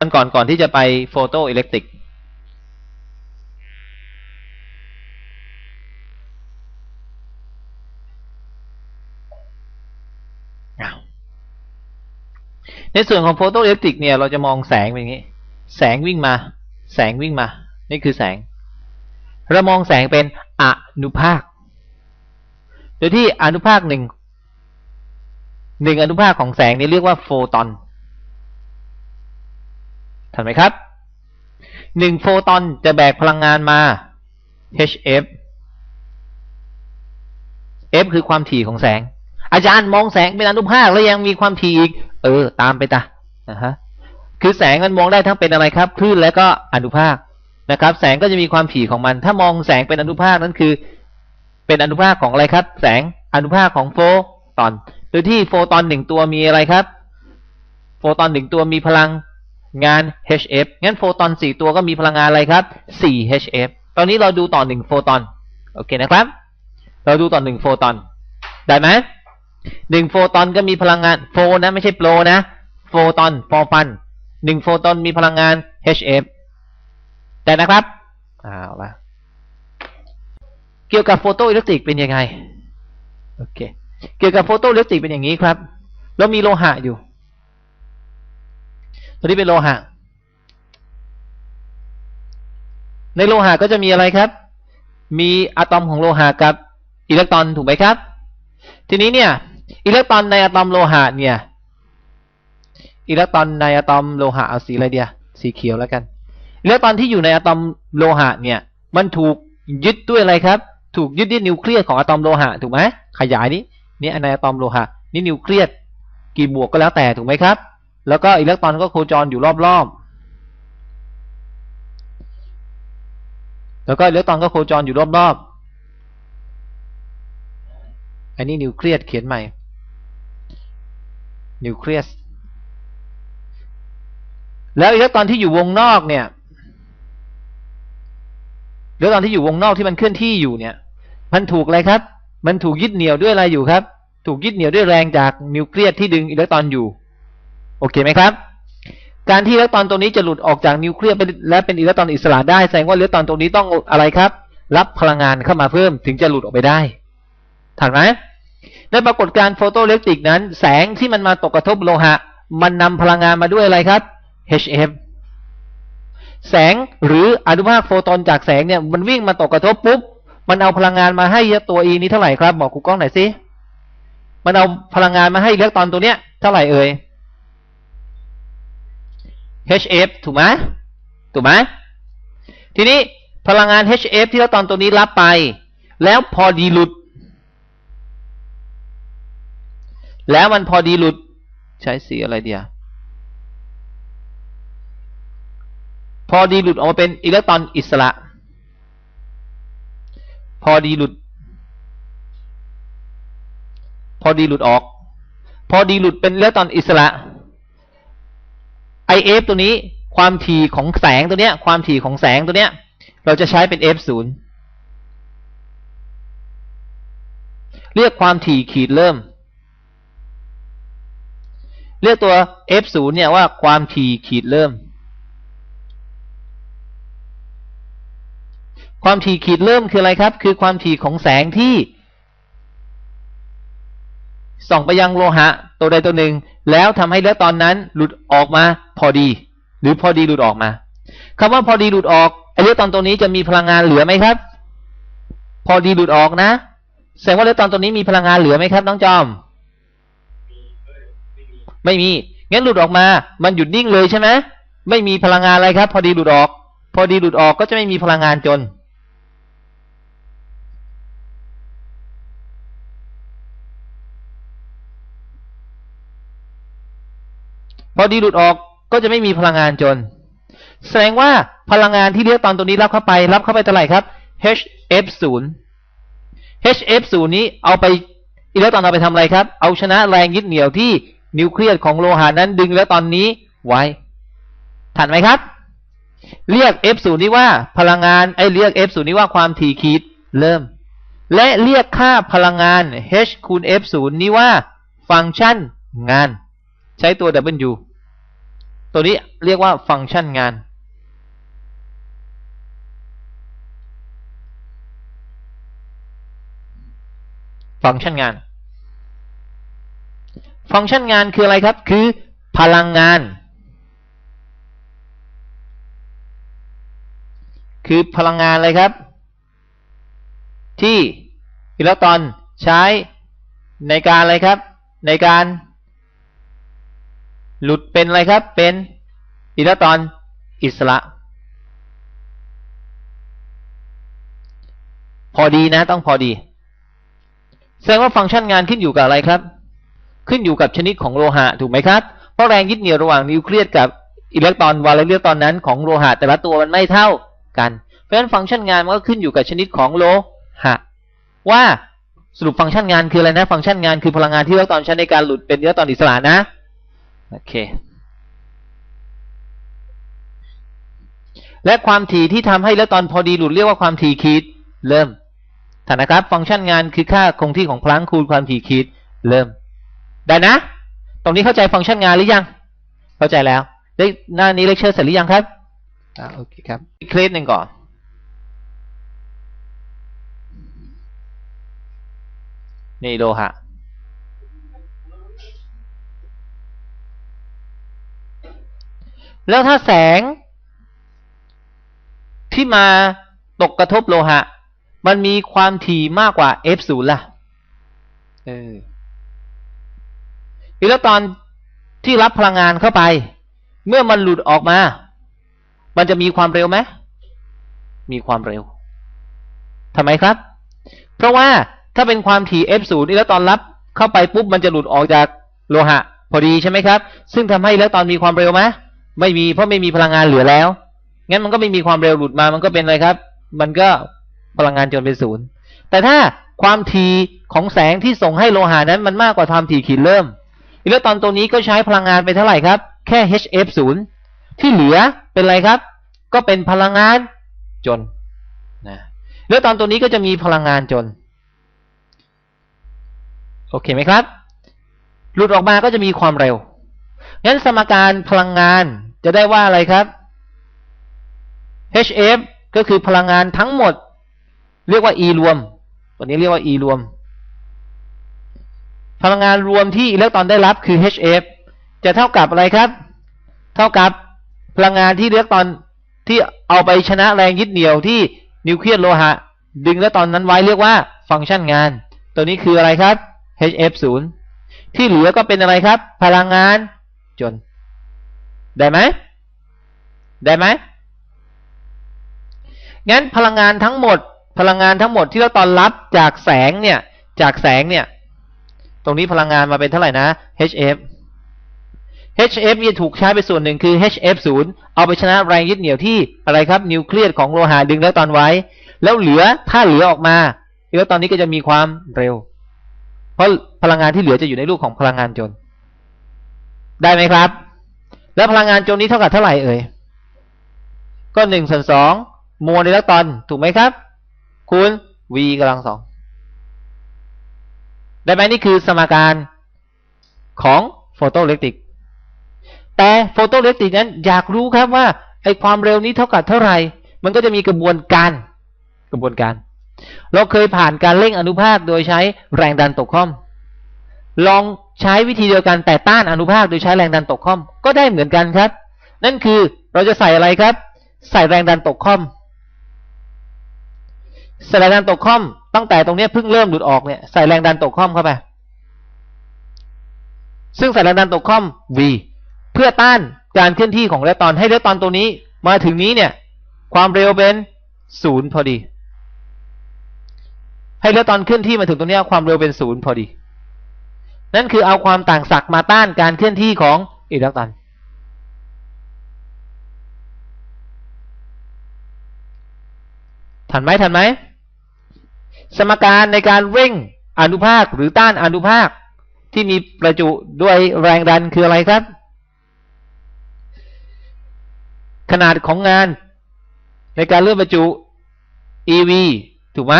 กันก่อนก่อนที่จะไปโฟโตอิเล็กตริก ในส่วนของโฟโตอิเล็กตริกเนี่ยเราจะมองแสงเป็นอย่างนี้ แสงวิ่งมา แสงวิ่งมา นี่คือแสง เรามองแสงเป็นอนุภาค โดยที่อนุภาคหนึ่งหนึ่งอนุภาคของแสงนี้เรียกว่าโฟตอน ทันไหมครับหนึ่งโฟตอนจะแบกพลังงานมา hf f คือความถี่ของแสง อาจารย์มองแสงเป็นอนุภาคแล้วยังมีความถี่อีก เออ ตามไปตานะฮะคือแสงมันมองได้ทั้งเป็นอะไรครับคลื่นและก็อนุภาคนะครับ แสงก็จะมีความถี่ของมัน ถ้ามองแสงเป็นอนุภาคนั้นคือ เป็นอนุภาคของอะไรครับ แสงอนุภาคของโฟตอน โดยที่โฟตอนหนึ่งตัวมีอะไรครับ โฟตอนหนึ่งตัวมีพลัง งาน hf งั้นโฟตอนสี่ตัวก็มีพลังงานอะไรครับสี่ hf ตอนนี้เราดูต่อหนึ่งโฟตอน โอเคนะครับ เราดูต่อหนึ่งโฟตอน ได้ไหมหนึ่งโฟตอนก็มีพลังงานโฟนะไม่ใช่โปรนะ โฟตอนฟอฟันหนึ่งโฟตอนมีพลังงาน hf ได้นะครับเอาละเกี่ยวกับโฟโตอิเล็กตริกเป็นยังไง โอเค เกี่ยวกับโฟโตอิเล็กตริกเป็นอย่างนี้ครับเรามีโลหะอยู่ ตัวนี้เป็นโลหะ ในโลหะก็จะมีอะไรครับ มีอะตอมของโลหะกับอิเล็กตรอนถูกไหมครับ ทีนี้เนี่ย อิเล็กตรอนในอะตอมโลหะเนี่ย อิเล็กตรอนในอะตอมโลหะเอาสีอะไรเดียสีเขียวแล้วกัน อิเล็กตรอนที่อยู่ในอะตอมโลหะเนี่ย มันถูกยึดด้วยอะไรครับ ถูกยึดด้วยนิวเคลียสของอะตอมโลหะถูกไหมขยายนี้นี่ในอะตอมโลหะนี่นิวเคลียสกี่บวกก็แล้วแต่ถูกไหมครับ แล้วก็อิเล็กตรอนก็โคจรอยู่รอบๆ แล้วก็อิเล็กตรอนก็โคจรอยู่รอบๆ อันนี้นิวเคลียสเขียนใหม่ นิวเคลียส แล้วอิเล็กตรอนที่อยู่วงนอกเนี่ยอิเล็กตรอนที่อยู่วงนอกที่มันเคลื่อนที่อยู่เนี่ย มันถูกอะไรครับ มันถูกยึดเหนี่ยวด้วยอะไรอยู่ครับ ถูกยึดเหนี่ยวด้วยแรงจากนิวเคลียสที่ดึงอิเล็กตรอนอยู่ โอเคไหมครับ การที่อิเล็กตรอนตรงนี้จะหลุดออกจากนิวเคลียสและเป็นอิเล็กตรอนอิสระได้แสดงว่าอิเล็กตรอนตรงนี้ต้องอะไรครับ รับพลังงานเข้ามาเพิ่มถึงจะหลุดออกไปได้ถักไหมในปรากฏการณ์โฟโตอิเล็กตริกนั้น แสงที่มันมาตกกระทบโลหะ มันนำพลังงานมาด้วยอะไรครับ hf แสงหรืออนุภาคโฟตอนจากแสงเนี่ยมันวิ่งมาตกกระทบปุ๊บมันเอาพลังงานมาให้ตัว e นี้เท่าไหร่ครับบอกครูกล้องหน่อยสิมันเอาพลังงานมาให้อิเล็กตรอนตัวเนี้ยเท่าไหร่เอ่ย hf ถูกไหมถูกไหมทีนี้พลังงาน hf ที่เล็กตอนตัวนี้รับไป แล้วพอดีหลุด แล้วมันพอดีหลุดใช้สีอะไรเดียวพอดีหลุดออกมาเป็นอิเล็กตรอนอิสระ พอดีหลุด พอดีหลุดออก พอดีหลุดเป็นอิเล็กตรอนอิสระ IF ตัวนี้ความถี่ของแสงตัวเนี้ย ความถี่ของแสงตัวเนี้ย เราจะใช้เป็น F 0เรียกความถี่ขีดเริ่ม เรียกตัว F 0เนี่ยว่าความถี่ขีดเริ่ม ความถี่ขีดเริ่มคืออะไรครับ คือความถี่ของแสงที่ส่องไปยังโลหะตัวใดตัวหนึ่ง แล้วทำให้เลือดตอนนั้นหลุดออกมา พอดี หรือพอดีหลุดออกมาคำว่าพอดีหลุดออกไอเลือดตอนตัวนี้จะมีพลังงานเหลือไหมครับ พอดีหลุดออกนะแสดงว่าเลือดตอนตัวนี้มีพลังงานเหลือไหมครับน้องจอม ไม่มีงั้นหลุดออกมา มันหยุดนิ่งเลยใช่ไหมไม่มีพลังงานอะไรครับ พอดีหลุดออก พอดีหลุดออกก็จะไม่มีพลังงานจนพอดีหลุดออก ก็จะไม่มีพลังงานจน แสดงว่าพลังงานที่เลือกตอนตัวนี้รับเข้าไป รับเข้าไปเท่าไหร่ครับ hf 0 hf 0 นี้เอาไปอิเล็กตรอนเอาไปทำอะไรครับ เอาชนะแรงยึดเหนี่ยวที่นิวเคลียสของโลหะนั้นดึงแล้วตอนนี้ไว้ ทันไหมครับ เรียก f 0 นี้ว่าพลังงานไอ้เรียก f 0 นี้ว่าความถี่ขีดเริ่ม และเรียกค่าพลังงาน h คูณ f 0 นี้ว่าฟังก์ชันงาน ใช้ตัว w ตัวนี้เรียกว่าฟังก์ชันงาน ฟังก์ชันงาน ฟังก์ชันงานคืออะไรครับ คือพลังงาน คือพลังงานอะไรครับ ที่อิเล็กตรอนใช้ในการอะไรครับ ในการ หลุดเป็นอะไรครับ เป็นอิเล็กตรอนอิสระ พอดีนะต้องพอดี แสดงว่าฟังก์ชันงานขึ้นอยู่กับอะไรครับ ขึ้นอยู่กับชนิดของโลหะถูกไหมครับ เพราะแรงยึดเหนี่ยวระหว่างนิวเคลียสกับอิเล็กตรอนวาเลนอิเล็กตอนนั้นของโลหะแต่ละตัวมันไม่เท่ากัน เพราะฉะนั้นฟังก์ชันงานมันก็ขึ้นอยู่กับชนิดของโลหะ ว่าสรุปฟังก์ชันงานคืออะไรนะ ฟังก์ชันงานคือพลังงานที่อิเล็กตรอนใช้ในการหลุดเป็นอิเล็กตรอนอิสระนะ โอเค และความถี่ที่ทำให้อิเล็กตรอนพอดีหลุดเรียกว่าความถี่คิด เริ่มถานะครับ ฟังก์ชันงานคือค่าคงที่ของพลังคูณความถี่คิด เริ่ม ได้นะ ตรงนี้เข้าใจฟังก์ชันงานหรือยัง เข้าใจแล้วได้หน้านี้เลคเชอร์เสร็จหรือยังครับอ่าโอเคครับอีกเคสหนึ่งก่อนนี่โลหะ แล้วถ้าแสงที่มาตกกระทบโลหะ มันมีความถี่มากกว่า f 0 ล่ะเอออิเล็กตรอนที่รับพลังงานเข้าไป เมื่อมันหลุดออกมา มันจะมีความเร็วไหมมีความเร็วทำไมครับ เพราะว่าถ้าเป็นความถี่ f 0 อิเล็กตรอนรับเข้าไปปุ๊บมันจะหลุดออกจากโลหะ พอดีใช่ไหมครับ ซึ่งทำให้อิเล็กตรอนมีความเร็วไหม ไม่มีเพราะไม่มีพลังงานเหลือแล้ว งั้นมันก็ไม่มีความเร็วหลุดมา มันก็เป็นอะไรครับ มันก็พลังงานจนเป็นศูนย์ แต่ถ้าความถี่ของแสงที่ส่งให้โลหะนั้นมันมากกว่าความถี่ขีดเริ่มอิเล็กตรอนตัวนี้ก็ใช้พลังงานไปเท่าไหร่ครับ แค่ hf 0ที่เหลือเป็นอะไรครับ ก็เป็นพลังงานจนนะอิเล็กตรอนตัวนี้ก็จะมีพลังงานจน โอเคไหมครับ หลุดออกมาก็จะมีความเร็วงั้นสมการพลังงาน จะได้ว่าอะไรครับ hf ก็คือพลังงานทั้งหมด เรียกว่า e รวมตัวนี้เรียกว่า e รวม พลังงานรวมที่อิเล็กตรอนได้รับคือ hf จะเท่ากับอะไรครับ เท่ากับพลังงานที่อิเล็กตรอนที่เอาไปชนะแรงยึดเหนี่ยวที่นิวเคลียสโลหะ ดึงแล้วตอนนั้นไว้เรียกว่าฟังก์ชันงาน ตัวนี้คืออะไรครับ hf 0ที่เหลือก็เป็นอะไรครับ พลังงานจน ได้ไหมได้ไหมงั้นพลังงานทั้งหมด พลังงานทั้งหมดที่เราตอนรับจากแสงเนี่ย จากแสงเนี่ย ตรงนี้พลังงานมาเป็นเท่าไหร่นะ hf hf จะถูกใช้ไปส่วนหนึ่งคือ hf 0 เอาไปชนะแรงยึดเหนี่ยวที่อะไรครับ นิวเคลียสของโลหะดึงแล้วตอนไว้ แล้วเหลือถ้าเหลือออกมาแล้วตอนนี้ก็จะมีความเร็ว เพราะพลังงานที่เหลือจะอยู่ในรูปของพลังงานจน ได้ไหมครับ แล้วพลังงานจนนี้เท่ากับเท่าไหร่เอ่ย ก็หนึ่งส่วนสองมวลอิเล็กตรอนถูกไหมครับ คูณ v กำลังสองได้ไหมนี่คือสมการของโฟโตอิเล็กตริก แต่โฟโตอิเล็กตริกนั้นอยากรู้ครับว่าไอความเร็วนี้เท่ากับเท่าไหร่ มันก็จะมีกระบวนการ กระบวนการ เราเคยผ่านการเร่งอนุภาคโดยใช้แรงดันตกข้อม ลองใช้วิธีเดียวกันแต่ต้านอนุภาคโดยใช้แรงดันตกข้อม ก็ได้เหมือนกันครับ นั่นคือเราจะใส่อะไรครับ ใส่แรงดันตกข้อมใส่แรงดันตกข้อม ตั้งแต่ตรงนี้เพิ่งเริ่มหลุดออกเนี่ยใส่แรงดันตกข้อมเข้าไปซึ่งใส่แรงดันตกข้อม v เพื่อต้านการเคลื่อนที่ของอิเล็กตรอนให้อิเล็กตรอนตัวนี้มาถึงนี้เนี่ย ความเร็วเป็นศูนย์พอดี ให้อิเล็กตรอนเคลื่อนที่มาถึงตรงนี้ความเร็วเป็นศูนย์พอดี นั่นคือเอาความต่างศักย์มาต้านการเคลื่อนที่ของ อิเล็กตรอนทันไหมทันไหมสมการในการเร่งอนุภาคหรือต้านอนุภาค ที่มีประจุด้วยแรงดันคืออะไรครับ ขนาดของงานในการเลื่อนประจุ EV ถูกไหม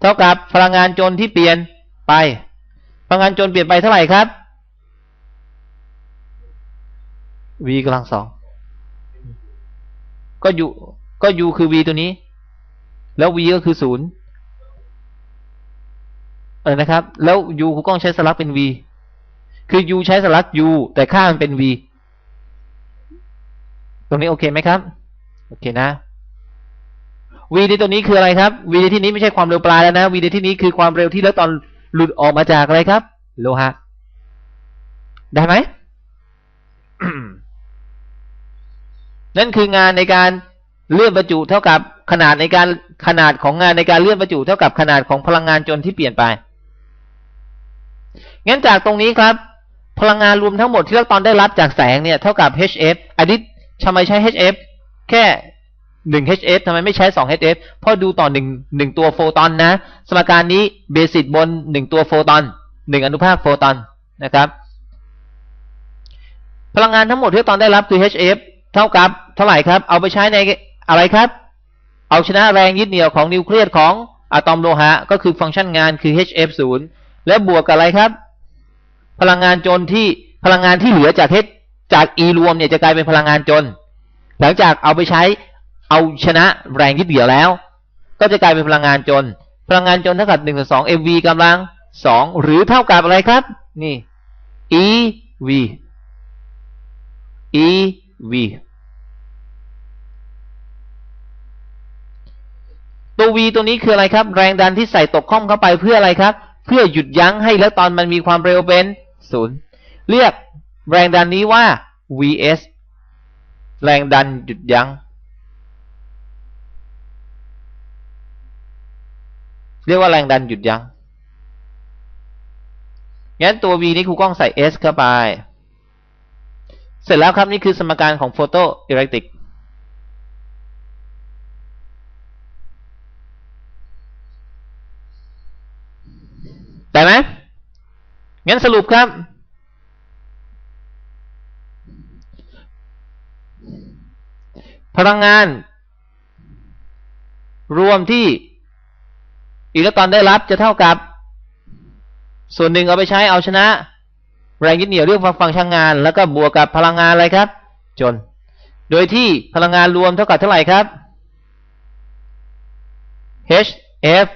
เท่ากับพลังงานจนที่เปลี่ยนไป พลังงานจนเปลี่ยนไปเท่าไหร่ครับ v กำลังสองก็ u ก็ u คือ v ตัวนี้ แล้ว v ก็คือศูนย์เออนะครับ แล้ว u ครูกล้องใช้สลักเป็น v คือ u ใช้สลัก u แต่ค่ามันเป็น v ตรงนี้โอเคไหมครับ โอเคนะ v ในตัวนี้คืออะไรครับ v ในที่นี้ไม่ใช่ความเร็วปลายแล้วนะ v ในที่นี้คือความเร็วที่แล้วตอนหลุดออกมาจากอะไรครับ โลหะ ได้ไหม นั่นคืองานในการเลื่อนประจุเท่ากับขนาดในการขนาดของงานในการเลื่อนประจุเท่ากับขนาดของพลังงานจนที่เปลี่ยนไป งั้นจากตรงนี้ครับ พลังงานรวมทั้งหมดที่เราตอนได้รับจากแสงเนี่ยเท่ากับ hf อันนี้ทำไมใช้ hf แค่หนึ่ง hf ทำไมไม่ใช้สอง hf เพราะดูต่อหนึ่งหนึ่งตัวโฟตอนนะ สมการนี้เบสิกบนหนึ่งตัวโฟตอนหนึ่งอนุภาคโฟตอนนะครับ พลังงานทั้งหมดที่ตอนได้รับคือ hf เท่ากับเท่าไหร่ครับ เอาไปใช้ในอะไรครับ เอาชนะแรงยึดเหนี่ยวของนิวเคลียสของอะตอมโลหะ ก็คือฟังก์ชันงานคือ hf 0 และบวกกับอะไรครับ พลังงานจนที่พลังงานที่เหลือจาก h จาก e รวมเนี่ยจะกลายเป็นพลังงานจน หลังจากเอาไปใช้เอาชนะแรงยึดเหนี่ยวแล้ว ก็จะกลายเป็นพลังงานจน พลังงานจนเท่ากับ1ต่อ2 mv กำลัง 2 หรือเท่ากับอะไรครับ นี่ ev ev v ตัว v ตัวนี้คืออะไรครับ แรงดันที่ใส่ตกข้อมเข้าไปเพื่ออะไรครับ เพื่อหยุดยั้งให้แล้วตอนมันมีความเร็วเป็นศูนย์เรียกแรงดันนี้ว่า vs แรงดันหยุดยั้ง เรียกว่าแรงดันหยุดยัง้งงั้นตัว v นี้ครูกล้องใส่ s เข้าไป เสร็จแล้วครับนี่คือสมการของโฟโตอิเล็กตริกได้ไหมงั้นสรุปครับ พลังงาน รวมที่อิเล็กตรอนได้รับจะเท่ากับ ส่วนหนึ่งเอาไปใช้เอาชนะ แรงยึดเหนี่ยวเรียกฟังก์ชันงาน แล้วก็บวกกับพลังงานอะไรครับ จน โดยที่พลังงานรวมเท่ากับเท่าไหร่ครับ hf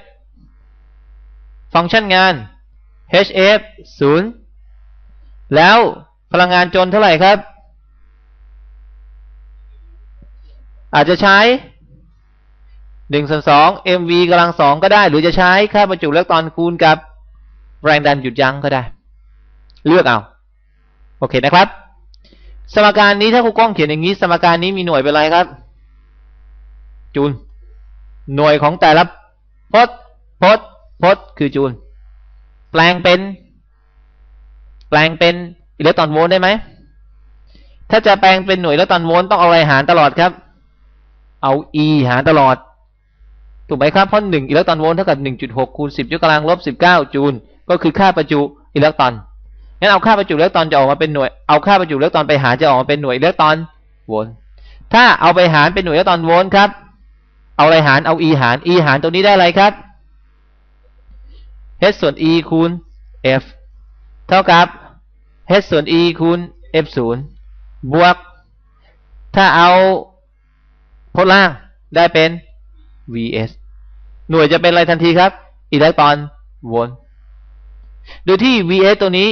ฟังก์ชันงาน hf 0 แล้วพลังงานจนเท่าไหร่ครับ อาจจะใช้1ส่วน2 mv กำลัง2ก็ได้ หรือจะใช้ค่าประจุอิเล็กตรอนคูณกับแรงดันหยุดยั้งก็ได้ เลือกเอา โอเคนะครับ สมการนี้ถ้าครูกล้องเขียนอย่างนี้ สมการนี้มีหน่วยเป็นอะไรครับ จูลหน่วยของแต่ละพจน์พจน์พจน์คือจูลแปลงเป็น แปลงเป็นอิเล็กตรอนโวลต์ได้ไหมถ้าจะแปลงเป็นหน่วยอิเล็กตรอนโวลต์ต้องเอาอะไรหารตลอดครับ เอา e หารตลอดถูกไหมครับเพราะหนึ่งอิเล็กตรอนโวลต์เท่ากับหนึ่งจุดหกคูณสิบยกกำลังลบสิบเก้าจูลก็คือค่าประจุอิเล็กตรอน งั้นเอาค่าประจุอิเล็กตรอนจะออกมาเป็นหน่วย เอาค่าประจุอิเล็กตรอนไปหารจะออกมาเป็นหน่วยอิเล็กตรอนโวลต์ถ้าเอาไปหารเป็นหน่วยอิเล็กตรอนโวลต์ครับ เอาอะไรหารเอา e หาร e หารตัวนี้ได้อะไรครับ h ส่วน e คูณ f เท่ากับ h ส่วน e คูณ f 0บวก ถ้าเอาพจน์ล่างได้เป็น vs หน่วยจะเป็นอะไรทันทีครับอิเล็กตรอนโวลต์โดยที่ vs ตัวนี้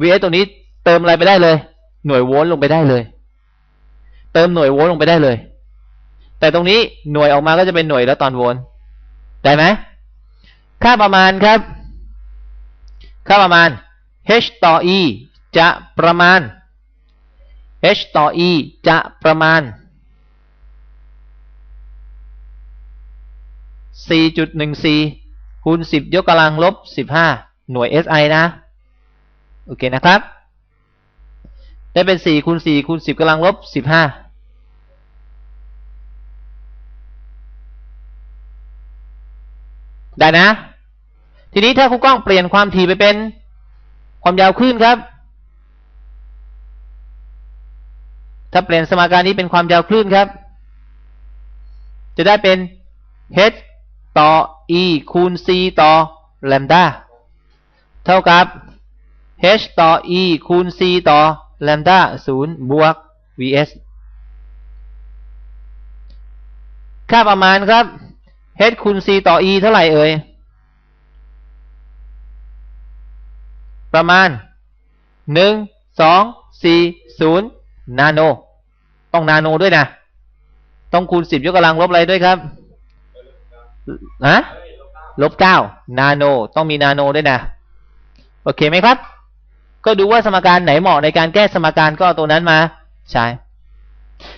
vs ตัวนี้เติมอะไรไปได้เลย หน่วยโวลต์ลงไปได้เลย เติมหน่วยโวลต์ลงไปได้เลย แต่ตรงนี้หน่วยออกมาก็จะเป็นหน่วยอิเล็กตอนโวลต์ได้ไหมค่าประมาณครับ ค่าประมาณ h ต่อ e จะประมาณ h ต่อ e จะประมาณ 4.14คูณ10 ยกกำลังลบ 15 หน่วย SI นะ โอเคนะครับ ได้เป็น4คูณ4คูณ10กำลังลบ15ได้นะ ทีนี้ถ้าครูกล้องเปลี่ยนความถี่ไปเป็นความยาวคลื่นครับ ถ้าเปลี่ยนสมการนี้เป็นความยาวคลื่นครับ จะได้เป็น h ต่อ e คูณ c ต่อ lambda เท่ากับ h ต่อ e คูณ c ต่อแลมดาศูนย์บวก vs ค่าประมาณครับ h คูณ c ต่อ e เท่าไหร่เอ่ย ประมาณหนึ่งสองสี่ศูนย์นาโน ต้องนาโนด้วยนะ ต้องคูณสิบยกกำลังลบอะไรด้วยครับฮะลบเก้านาโน ต้องมีนาโนด้วยนะ โอเคไหมครับ ก็ดูว่าสมการไหนเหมาะในการแก้สมการก็เอาตัวนั้นมาใช้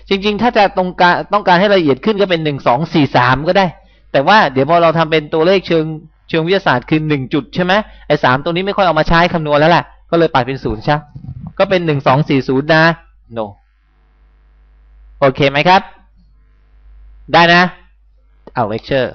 จริง ๆ ถ้าจะต้องการต้องการให้ละเอียดขึ้นก็เป็นหนึ่งสองสี่สามก็ได้ แต่ว่าเดี๋ยวพอเราทำเป็นตัวเลขเชิงเชิงวิทยาศาสตร์คือหนึ่งจุดใช่ไหมไอ้สามตัวนี้ไม่ค่อยเอามาใช้คำนวณแล้วแหละก็เลยปัดเป็นศูนย์ใช่ก็เป็นหนึ่งสองสี่ศูนย์นะ no โอเคไหมครับ ได้นะ เอาเลคเชอร์